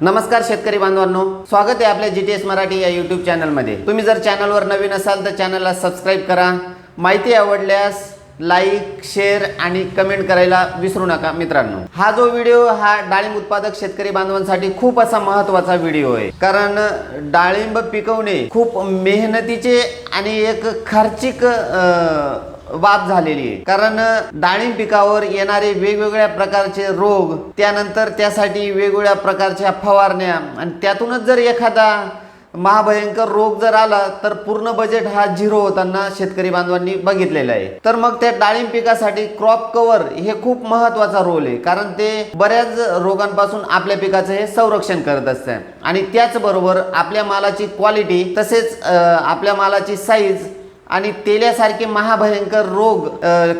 नमस्कार शेतकरी बांधवांनो. स्वागत आहे आपल्या जी टी एस मराठी या यूट्यूब चॅनलमध्ये तुम्ही जर चॅनलवर नवीन असाल तर चॅनलला सबस्क्राईब करा. माहिती आवडल्यास लाईक शेअर आणि कमेंट करायला विसरू नका मित्रांनो. हा जो व्हिडिओ हा डाळिंब उत्पादक शेतकरी बांधवांसाठी खूप असा महत्त्वाचा व्हिडिओ आहे. कारण डाळिंब पिकवणे खूप मेहनतीचे आणि एक खर्चिक अं, बाब झालेली आहे. कारण डाळिंब पिकावर येणारे वेगवेगळ्या प्रकारचे रोग त्यानंतर त्यासाठी वेगवेगळ्या प्रकारच्या फवारण्या आणि त्यातूनच जर एखादा महाभयंकर रोग जर आला तर पूर्ण बजेट हा झिरो होताना शेतकरी बांधवांनी बघितलेला आहे. तर मग त्या डाळिंब पिकासाठी क्रॉप कव्हर हे खूप महत्त्वाचा रोल आहे. कारण ते बऱ्याच रोगांपासून आपल्या पिकाचं हे संरक्षण करत असतं. आणि त्याचबरोबर आपल्या मालाची क्वालिटी तसेच आपल्या मालाची साईज आणि तेल्यासारखे महाभयंकर रोग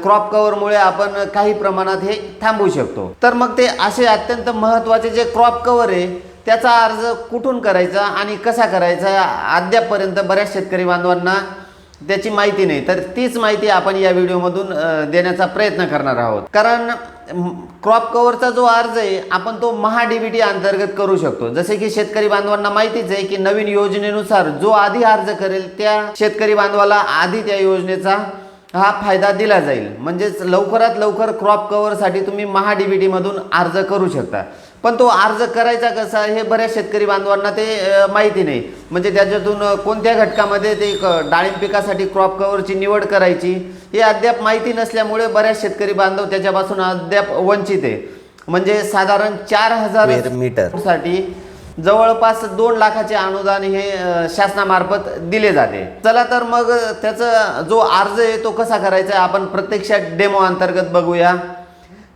क्रॉप कव्हरमुळे आपण काही प्रमाणात हे थांबवू शकतो. तर मग ते असे अत्यंत महत्त्वाचे जे क्रॉप कव्हर आहे त्याचा अर्ज कुठून करायचा आणि कसा करायचा अद्यापपर्यंत बऱ्याच शेतकरी बांधवांना त्याची माहिती नाही. तर तीच माहिती आपण या व्हिडिओमधून देण्याचा प्रयत्न करणार आहोत. कारण क्रॉप कव्हरचा जो अर्ज आहे आपण तो महा डीबीटी अंतर्गत करू शकतो. जसे की शेतकरी बांधवांना माहितीच आहे की नवीन योजनेनुसार जो आधी अर्ज करेल त्या शेतकरी बांधवाला आधी त्या योजनेचा हा फायदा दिला जाईल. म्हणजेच लवकरात लवकर क्रॉप कव्हरसाठी तुम्ही महा डीबीटी मधून अर्ज करू शकता. पण तो अर्ज करायचा कसा हे बऱ्याच शेतकरी बांधवांना ते माहिती नाही. म्हणजे त्याच्यातून कोणत्या घटकामध्ये ते डाळिंब पिकासाठी क्रॉप कव्हरची निवड करायची हे अद्याप माहिती नसल्यामुळे बऱ्याच शेतकरी बांधव त्याच्यापासून अद्याप वंचित आहे. म्हणजे साधारण चार हजार मीटर. साठी जवळपास दोन लाखाचे अनुदान हे शासनामार्फत दिले जाते. चला तर मग त्याचा जो अर्ज आहे तो कसा करायचा आपण प्रत्यक्षात डेमो अंतर्गत बघूया.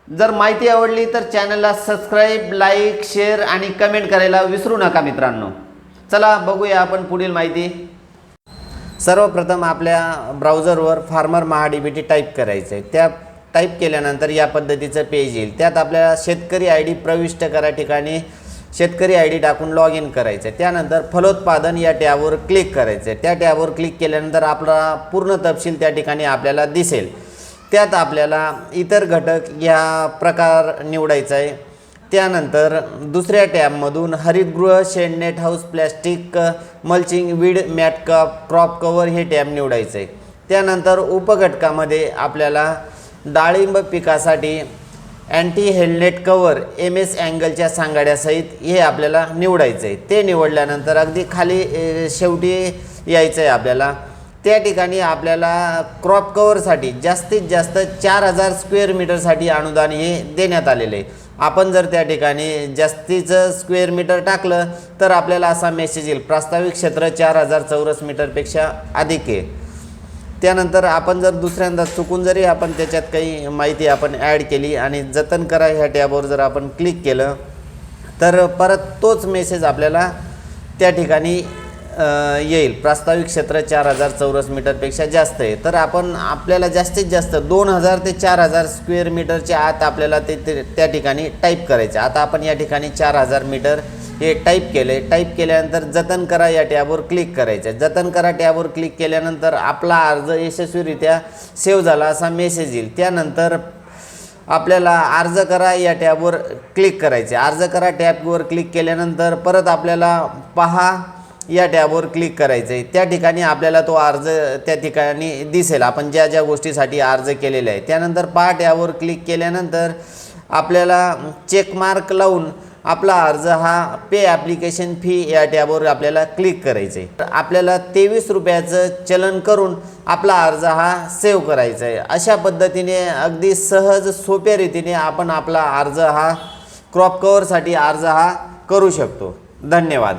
जर माहिती आवडली तर चॅनलला सबस्क्राईब लाईक शेअर आणि कमेंट करायला विसरू नका मित्रांनो. चला बघूया आपण पुढील माहिती. सर्वप्रथम आपल्या ब्राउझरवर फार्मर महाडीबीटी टाईप करायचं आहे त्या टाईप केल्यानंतर या पद्धतीचं पेज येईल. त्यात आपल्याला शेतकरी आय डी प्रविष्ट करा ठिकाणी. शेतकरी आय डी टाकून लॉग इन करायचं आहे त्यानंतर फलोत्पादन या टॅबवर क्लिक करायचं आहे त्या टॅबवर क्लिक केल्यानंतर आपला पूर्ण तपशील त्या ठिकाणी आपल्याला दिसेल. त्यात आपल्याला इतर घटक या प्रकार निवडायचा आहे. त्यानंतर दुसऱ्या टॅबमधून हरितगृह shade net house plastic mulching weed mat cup crop cover हे टॅब निवडायचं आहे. त्यानंतर उपघटकामध्ये आपल्याला डाळिंब पिकासाठी anti hail net cover M S अँगलच्या सांगाड्यासहित हे आपल्याला निवडायचं आहे. ते निवडल्यानंतर अगदी खाली शेवटी यायचं आहे आपल्याला. त्या ठिकाणी आपल्याला क्रॉप कवरसाठी जास्तीत जास्त चार हजार स्क्वेअर मीटरसाठी अनुदान हे देण्यात आलेलं आहे. आपण जर त्या ठिकाणी जास्तीचं स्क्वेअर मीटर टाकलं तर आपल्याला असा मेसेज येईल प्रास्ताविक क्षेत्र चार हजार चौरस मीटरपेक्षा अधिक आहे. त्यानंतर आपण जर दुसऱ्यांदा चुकून जरी आपण त्याच्यात काही माहिती आपण ॲड केली आणि जतन करा ह्या टॅबवर जर आपण क्लिक केलं तर परत तोच मेसेज आपल्याला त्या ठिकाणी येईल. प्रास्ताविक क्षेत्र चार हजार चौरस मीटरपेक्षा जास्त आहे. तर आपण आपल्याला जास्तीत जास्त दोन हजार ते चार हजार स्क्वेअर मीटरच्या आत आपल्याला ते ते- त्या ठिकाणी टाईप करायचे. आता आपण या ठिकाणी चार हजार मीटर हे टाईप केले टाईप केल्यानंतर जतन करा या टॅबवर क्लिक करायचं. जतन करा टॅबवर क्लिक केल्यानंतर आपला अर्ज यशस्वीरित्या सेव्ह झाला असा मेसेज येईल. त्यानंतर आपल्याला अर्ज करा या टॅबवर क्लिक करायचे. अर्ज करा टॅबवर क्लिक केल्यानंतर परत आपल्याला पहा या टॅबवर क्लिक करायचं आहे त्या ठिकाणी आपल्याला तो अर्ज त्या ठिकाणी दिसेल. आपण ज्या ज्या गोष्टीसाठी अर्ज केलेला आहे त्यानंतर पहा टॅबवर क्लिक केल्यानंतर आपल्याला चेकमार्क लावून आपला अर्ज हा पे ॲप्लिकेशन फी या टॅबवर आपल्याला क्लिक करायचं आहे तर आपल्याला तेवीस रुपयाचं चलन करून आपला अर्ज हा सेव्ह करायचा आहे अशा पद्धतीने अगदी सहज सोप्या रीतीने आपण आपला अर्ज हा क्रॉप कवरसाठी अर्ज हा करू शकतो. धन्यवाद.